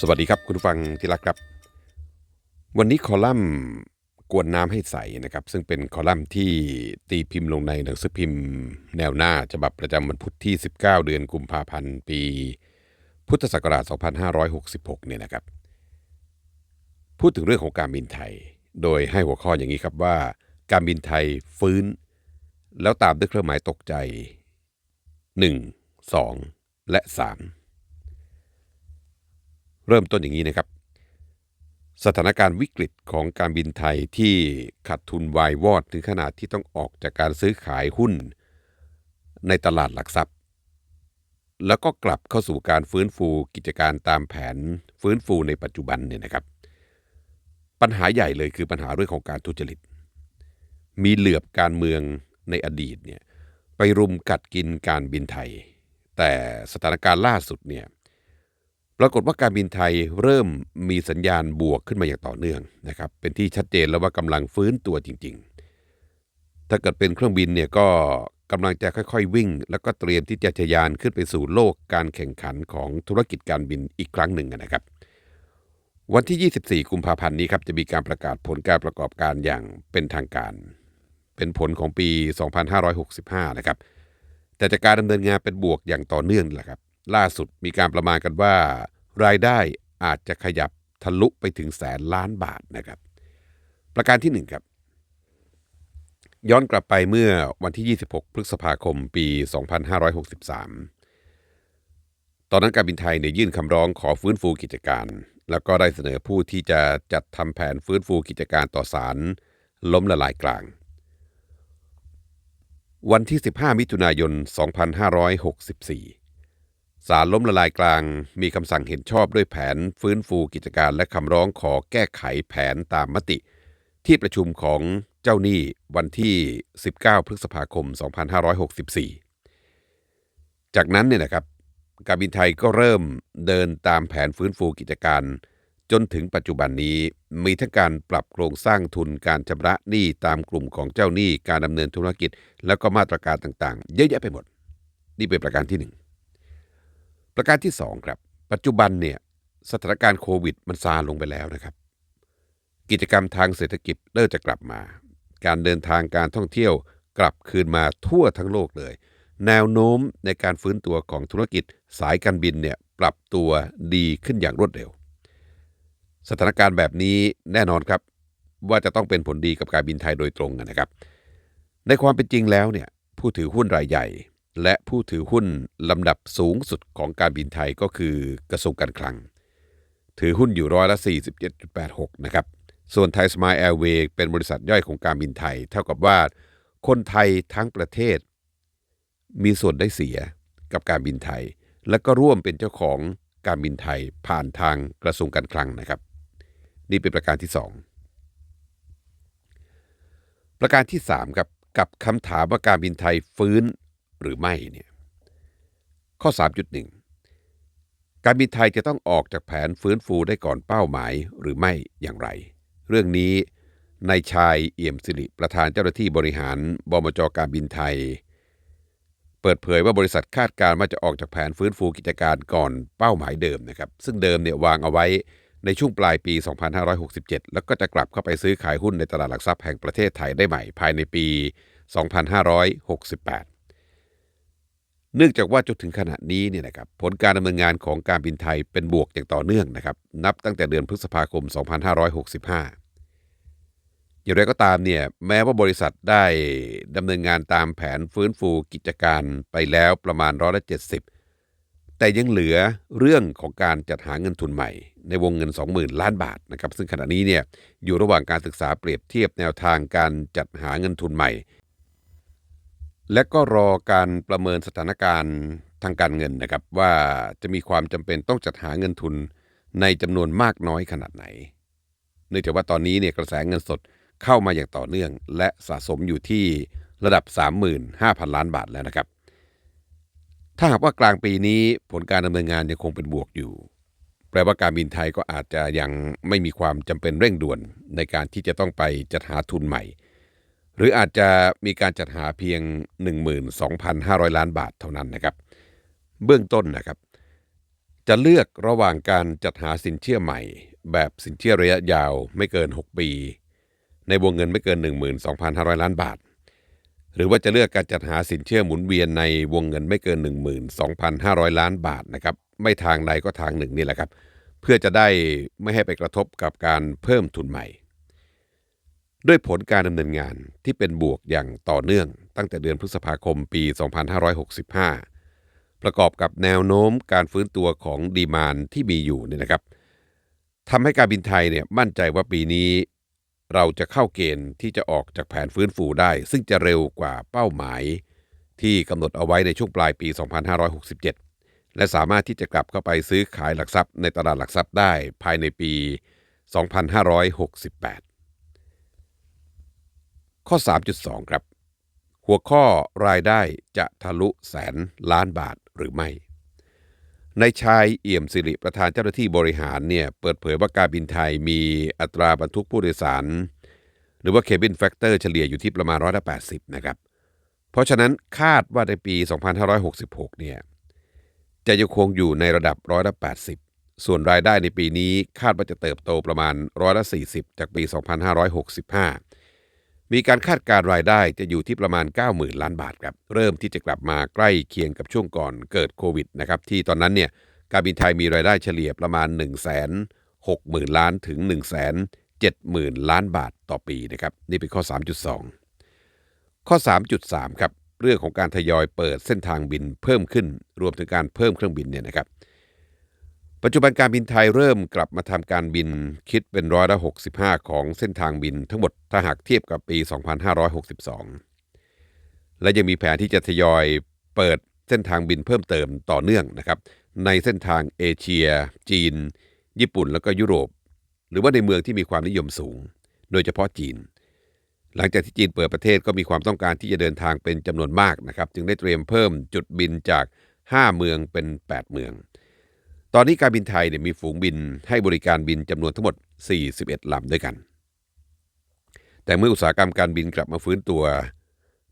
สวัสดีครับคุณผู้ฟังที่รักครับ วันนี้คอลัมน์กวนน้ำให้ใสนะครับ ซึ่งเป็นคอลัมน์ที่ตีพิมพ์ลงในหนังสือพิมพ์ แนวหน้าฉบับประจำวันพุธที่ 19 เดือนกุมภาพันธ์ปี พุทธศักราช 2566 เนี่ยนะครับ พูดถึงเรื่องของการบินไทย โดยให้หัวข้ออย่างนี้ครับว่า การบินไทยฟื้น แล้วตามด้วยเครื่องหมายตกใจ 1 2 และ 3 เริ่มต้นอย่างนี้นะครับ สถานการณ์วิกฤตของการบินไทยที่ขาดทุนวายวอดถึงขนาดที่ต้องออกจากการซื้อขายหุ้น ในตลาดหลักทรัพย์ แล้วก็กลับเข้าสู่การฟื้นฟูกิจการตามแผนฟื้นฟูในปัจจุบันเนี่ยนะครับ ปัญหาใหญ่เลยคือปัญหาเรื่องของการทุจริต มีเหลือบการเมืองในอดีตเนี่ยไปรุมกัดกินการบินไทย แต่สถานการณ์ล่าสุดเนี่ย ปรากฏว่าการบินไทยเริ่มมีสัญญาณบวกขึ้นมาอย่างต่อเนื่องนะครับ เป็นที่ชัดเจนแล้วว่ากำลังฟื้นตัวจริง ๆ ถ้าเกิดเป็นเครื่องบินเนี่ยก็กำลังจะค่อยๆ วิ่ง แล้วก็เตรียมที่จะทะยานขึ้นไปสู่โลกการแข่งขันของธุรกิจการบินอีกครั้งหนึ่งนะครับ วันที่ 24 กุมภาพันธ์นี้ครับจะมีการประกาศผลการประกอบการอย่างเป็นทางการ เป็นผลของปี 2565 นะครับแต่จากการดำเนินงานเป็นบวกอย่างต่อเนื่องแหละครับ ล่าสุดมีการประมาณกันว่า รายได้อาจจะขยับทะลุไปถึงแสนล้านบาทนะครับ ประการที่ 1 ครับ ย้อนกลับไปเมื่อวันที่ 26 พฤษภาคมปี 2563 ตอนนั้นการบินไทยเนี่ยยื่นคำร้องขอฟื้นฟูกิจการ แล้วก็ได้เสนอผู้ที่จะจัดทำแผนฟื้นฟูกิจการต่อศาลล้มละลายกลาง วันที่ 15 มิถุนายน 2564 ศาลล้มละลายกลางมีคำสั่งเห็นชอบด้วยแผนฟื้นฟูกิจการและคำร้องขอแก้ไขแผนตามมติ ที่ประชุมของเจ้าหนี้วันที่ 19 พฤษภาคม 2564 จากนั้นเนี่ยนะครับการบินไทยก็เริ่มเดินตามแผนฟื้นฟูกิจการ จนถึงปัจจุบันนี้มีทั้งการปรับโครงสร้างทุนการชำระหนี้ตามกลุ่มของเจ้าหนี้การดำเนินธุรกิจ แล้วก็มาตรการต่างๆ เยอะแยะไปหมด นี่เป็นประการที่หนึ่ง ประการที่สองครับ ปัจจุบันเนี่ยสถานการณ์โควิดมันซาลงไปแล้วนะครับ กิจกรรมทางเศรษฐกิจเริ่มจะกลับมา การเดินทางการท่องเที่ยวกลับคืนมาทั่วทั้งโลกเลย แนวโน้มในการฟื้นตัวของธุรกิจสายการบินเนี่ยปรับตัวดีขึ้นอย่างรวดเร็ว สถานการณ์แบบนี้แน่นอนครับ ว่าจะต้องเป็นผลดีกับการบินไทยโดยตรงนะครับ ในความเป็นจริงแล้วเนี่ยผู้ถือหุ้นรายใหญ่ และผู้ถือหุ้นลำดับสูงสุดของการบินไทยก็คือกระทรวงการคลัง ถือหุ้นอยู่ร้อยละ 47.86 นะครับ ส่วนไทยสมายแอร์เวย์เป็นบริษัทย่อยของการบินไทย เท่ากับว่าคนไทยทั้งประเทศ มีส่วนได้เสียกับการบินไทย และก็ร่วมเป็นเจ้าของการบินไทยผ่านทางกระทรวงการคลังนะครับ นี่เป็นประการที่ 2 ประการที่3ครับกับคำถามว่าการบินไทยฟื้น หรือไม่เนี่ยข้อ 3.1 การบินไทยจะต้องออกจากแผนฟื้นฟูได้ก่อนเป้าหมายหรือไม่อย่างไร เรื่องนี้นายชายเอี่ยมสิริประธานเจ้าหน้าที่บริหารบมจการบินไทย เปิดเผยว่าบริษัทคาดการณ์ว่าจะออกจากแผนฟื้นฟูกิจการก่อนเป้าหมายเดิมนะครับ ซึ่งเดิมเนี่ยวางเอาไว้ในช่วงปลายปี 2567 แล้วก็จะกลับเข้าไปซื้อขายหุ้นในตลาดหลักทรัพย์แห่งประเทศไทยได้ใหม่ภายในปี 2568 เนื่องจากว่าจนถึงขณะนี้เนี่ยนะครับผลการดำเนินงานของการบินไทยเป็นบวกอย่างต่อเนื่องนะครับนับตั้งแต่เดือนพฤษภาคม 2565 อย่างไรก็ตามเนี่ยแม้ว่าบริษัทได้ดำเนินงานตามแผนฟื้นฟูกิจการไปแล้วประมาณร้อยละเจ็ดสิบแต่ยังเหลือเรื่องของการจัดหาเงินทุนใหม่ ในวงเงิน 20,000 ล้านบาทนะครับซึ่งขณะนี้เนี่ยอยู่ระหว่างการศึกษาเปรียบเทียบแนวทางการจัดหาเงินทุนใหม่ และก็รอการประเมินสถานการณ์ทางการเงินนะครับ ว่าจะมีความจำเป็นต้องจัดหาเงินทุนในจำนวนมากน้อยขนาดไหน เนื่องจากว่าตอนนี้เนี่ยกระแสเงินสดเข้ามาอย่างต่อเนื่อง และสะสมอยู่ที่ระดับ 35,000 ล้านบาทแล้วนะครับ ถ้าหากว่ากลางปีนี้ผลการดำเนินงานยังคงเป็นบวกอยู่ แปลว่าการบินไทยก็อาจจะยังไม่มีความจำเป็นเร่งด่วนในการที่จะต้องไปจัดหาทุนใหม่ หรืออาจจะมีการจัดหาเพียง 12,500 ล้านบาทเท่านั้นนะครับ เบื้องต้นนะครับ จะเลือกระหว่างการจัดหาสินเชื่อใหม่ แบบสินเชื่อระยะยาวไม่เกิน 6 ปี ในวงเงินไม่เกิน 12,500 ล้านบาท หรือว่าจะเลือกการจัดหาสินเชื่อหมุนเวียนในวงเงินไม่เกิน 12,500 ล้านบาทนะครับ ไม่ทางใดก็ทางหนึ่งนี่แหละครับ เพื่อจะได้ไม่ให้ไปกระทบกับการเพิ่มทุนใหม่ ด้วยผลการดำเนินงานที่เป็นบวกอย่างต่อเนื่อง ตั้งแต่เดือนพฤษภาคมปี 2565 ประกอบกับแนวโน้มการฟื้นตัวของดีมานที่มีอยู่เนี่ยนะครับทำให้การบินไทยเนี่ยมั่นใจว่าปีนี้ เราจะเข้าเกณฑ์ที่จะออกจากแผนฟื้นฟูได้ ซึ่งจะเร็วกว่าเป้าหมาย ที่กำหนดเอาไว้ในช่วงปลายปี 2567 และสามารถที่จะกลับเข้าไปซื้อขายหลักทรัพย์ในตลาดหลักทรัพย์ได้ภายในปี 2568 ข้อ 3.2 ครับ หัวข้อรายได้จะทะลุแสนล้านบาทหรือไม่ในชายเอี่ยมสิริประธานเจ้าหน้าที่บริหารเนี่ยเปิดเผยว่าการบินไทยมีอัตราบรรทุกผู้โดยสาร หรือว่าเคบินแฟกเตอร์เฉลี่ยอยู่ที่ประมาณร้อยละ80นะครับ เพราะฉะนั้นคาดว่าในปี 2566 เนี่ยจะยังคงอยู่ในระดับร้อยละ80ส่วนรายได้ในปีนี้คาดว่าจะเติบโตประมาณร้อยละ40จากปี 2565 มีการคาดการรายได้จะอยู่ที่ประมาณ 90,000 ล้านบาทครับ เริ่มที่จะกลับมาใกล้เคียงกับช่วงก่อนเกิดโควิดนะครับ ที่ตอนนั้นเนี่ยการบินไทยมีรายได้เฉลี่ยประมาณ 1 6 0 0 0 0 ล้านถึง 1 7 0 0 0 0 ล้านบาทต่อปีนะครับ นี่เป็นข้อ 3.2 ข้อ 3.3 ครับ เรื่องของการทยอยเปิดเส้นทางบินเพิ่มขึ้น รวมถึงการเพิ่มเครื่องบินเนี่ยนะครับ ปัจจุบันการบินไทยเริ่มกลับมาทำการบินคิดเป็นร้อยละ65 ของเส้นทางบินทั้งหมดถ้าหากเทียบกับปี 2562 และยังมีแผนที่จะทยอยเปิดเส้นทางบินเพิ่มเติมต่อเนื่องนะครับ ในเส้นทางเอเชีย จีน ญี่ปุ่นแล้วก็ยุโรป หรือว่าในเมืองที่มีความนิยมสูง โดยเฉพาะจีน หลังจากที่จีนเปิดประเทศก็มีความต้องการที่จะเดินทางเป็นจำนวนมากนะครับ จึงได้เตรียมเพิ่มจุดบินจาก 5 เมืองเป็น 8 เมือง ตอนนี้การบินไทยเนี่ยมีฝูงบินให้บริการบินจำนวนทั้งหมด 41 ลำด้วยกัน แต่เมื่ออุตสาหกรรมการบินกลับมาฟื้นตัว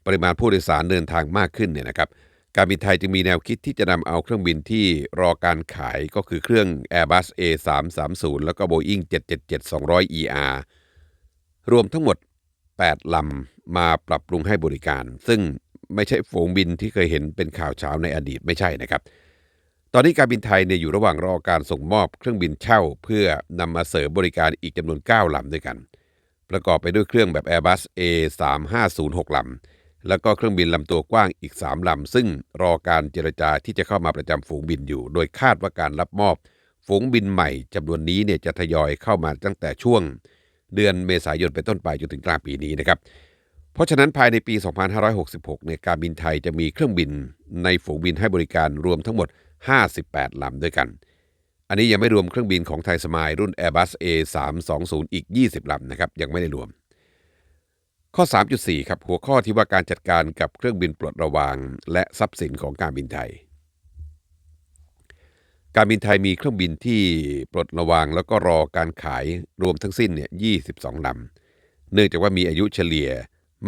ปริมาณผู้โดยสารเดินทางมากขึ้นเนี่ยนะครับ การบินไทยจึงมีแนวคิดที่จะนำเอาเครื่องบินที่รอการขายก็คือเครื่อง Airbus A330 แล้วก็ Boeing 777-200 ER รวมทั้งหมด 8 ลำมาปรับปรุงให้บริการ ซึ่งไม่ใช่ฝูงบินที่เคยเห็นเป็นข่าวเช้าในอดีตไม่ใช่นะครับ ตอนนี้การบินไทยเนี่ยอยู่ระหว่างรอการส่งมอบเครื่องบินเช่า เพื่อนำมาเสริมบริการอีกจำนวน 9ลำด้วยกัน ประกอบไปด้วยเครื่องแบบ Airbus A3506 ลำ แล้วก็เครื่องบินลำตัวกว้างอีก 3 ลำ ซึ่งรอการเจรจาที่จะเข้ามาประจำฝูงบินอยู่ โดยคาดว่าการรับมอบ ฝูงบินใหม่จำนวนนี้เนี่ยจะทยอยเข้ามาตั้งแต่ช่วง เดือนเมษายนเป็นต้นไปจนถึงกลางปีนี้นะครับเพราะฉะนั้นภายในปี 2566เนี่ยการบินไทยจะมีเครื่องบินในฝูงบินให้บริการรวมทั้งหมด 58 ลำด้วยกัน อันนี้ยังไม่รวมเครื่องบินของไทยสมายรุ่น Airbus A320 อีก 20 ลำนะครับ ยังไม่ได้รวม ข้อ 3.4 ครับ หัวข้อที่ว่าการจัดการกับเครื่องบินปลดระวาง และทรัพย์สินของการบินไทย การบินไทยมีเครื่องบินที่ปลดระวางแล้วก็รอการขายรวมทั้งสิ้นเนี่ย 22 ลำ เนื่องจากว่ามีอายุเฉลี่ย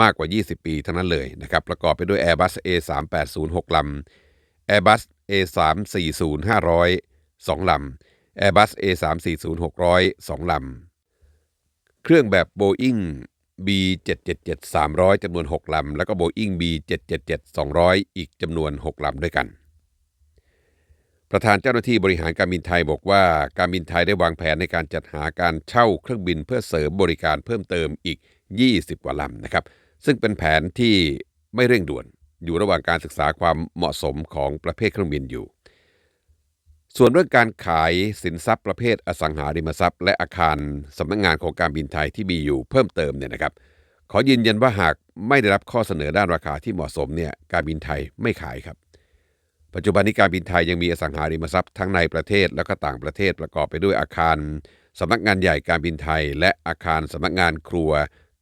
มากกว่า 20 ปีทั้งนั้นเลยนะครับ ประกอบไปด้วย Airbus A380 6ลำ Airbus A340 500 2 ลำ Airbus A340 600 2 ลำ เครื่องแบบ Boeing B777 300 จำนวน 6 ลำ แล้วก็ Boeing B777 200 อีกจำนวน 6 ลำด้วยกัน ประธานเจ้าหน้าที่บริหารการบินไทยบอกว่า การบินไทยได้วางแผนในการจัดหาการเช่าเครื่องบินเพื่อเสริมบริการเพิ่มเติมอีก 20 กว่าลำนะครับ ซึ่งเป็นแผนที่ไม่เร่งด่วน อยู่ระหว่างการศึกษาความเหมาะสมของประเภทเครื่องบินอยู่ ส่วนเรื่องการขายสินทรัพย์ประเภทอสังหาริมทรัพย์ และอาคารสำนักงงานของการบินไทยที่มีอยู่เพิ่มเติมเนี่ยนะครับ ขอยืนยันว่าหากไม่ได้รับข้อเสนอด้านราคาที่เหมาะสมเนี่ยการบินไทยไม่ขายครับ ปัจจุบันนี้การบินไทยยังมีอสังหาริมทรัพย์ทั้งในประเทศและก็ต่างประเทศประกอบไปด้วยอาคารสำนักงานใหญ่การบินไทย และอาคารสำนักงานครัว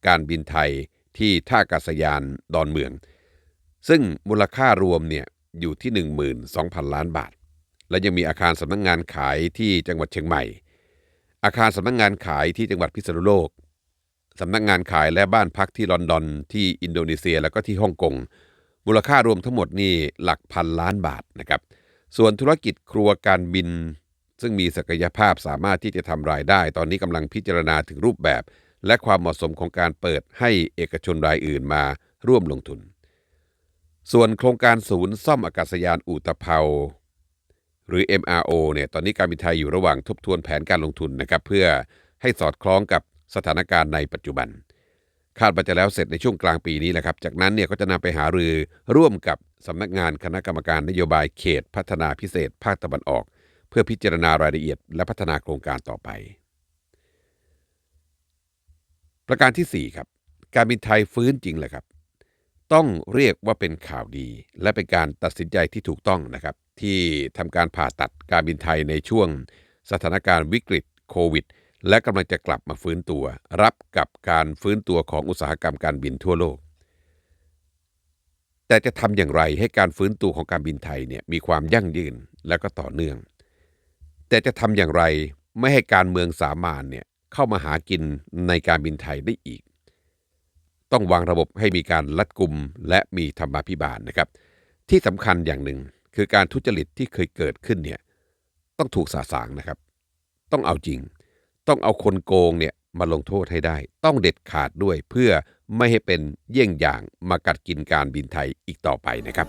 การบินไทยที่ท่าอากาศยานดอนเมือง ซึ่งมูลค่ารวมเนี่ยอยู่ที่ 12,000 ล้านบาท และยังมีอาคารสำนักงานขายที่จังหวัดเชียงใหม่ อาคารสำนักงานขายที่จังหวัดพิษณุโลกสำนักงานขายและบ้านพักที่ลอนดอนที่อินโดนีเซียแล้วก็ที่ฮ่องกงมูลค่ารวมทั้งหมดนี่หลักพันล้านบาทนะครับ ส่วนธุรกิจครัวการบิน ซึ่งมีศักยภาพสามารถที่จะทำรายได้ ตอนนี้กำลังพิจารณาถึงรูปแบบ และความเหมาะสมของการเปิดให้เอกชนรายอื่นมาร่วมลงทุน ส่วนโครงการศูนย์ซ่อมอากาศยานอู่ตภาหรือ MRO เนี่ยตอนนี้การบินไทยอยู่ระหว่างทบทวนแผนการลงทุนนะครับเพื่อให้สอดคล้องกับสถานการณ์ในปัจจุบัน คาดว่าจะแล้วเสร็จในช่วงกลางปีนี้แหละครับ จากนั้นเนี่ยก็จะนำไปหารือร่วมกับสำนักงานคณะกรรมการนโยบายเขตพัฒนาพิเศษภาคตะวันออก เพื่อพิจารณารายละเอียด และพัฒนาโครงการต่อไป ประการทีสี่4ครับการบินไทยฟื้นจริงแหละครับ ต้องเรียกว่าเป็นข่าวดี และเป็นการตัดสินใจที่ถูกต้องนะครับ ที่ทำการผ่าตัดการบินไทยในช่วง สถานการณ์วิกฤตโควิด และกำลังจะกลับมาฟื้นตัว รับกับการฟื้นตัวของอุตสาหกรรมการบินทั่วโลก แต่จะทำอย่างไรให้การฟื้นตัวของการบินไทยเนี่ยมีความยั่งยืนและก็ต่อเนื่อง แต่จะทำอย่างไรไม่ให้การเมืองสามานเนี่ยเข้ามาหากินในการบินไทยได้อีก ต้องวางระบบให้มีการลัดกุมและมีธรรมาภิบาลนะครับ ที่สำคัญอย่างหนึ่งคือการทุจริตที่เคยเกิดขึ้นเนี่ยต้องถูกสาสางนะครับ ต้องเอาจริง ต้องเอาคนโกงเนี่ยมาลงโทษให้ได้ ต้องเด็ดขาดด้วยเพื่อไม่ให้เป็นเยี่ยงอย่างมากัดกินการบินไทยอีกต่อไปนะครับ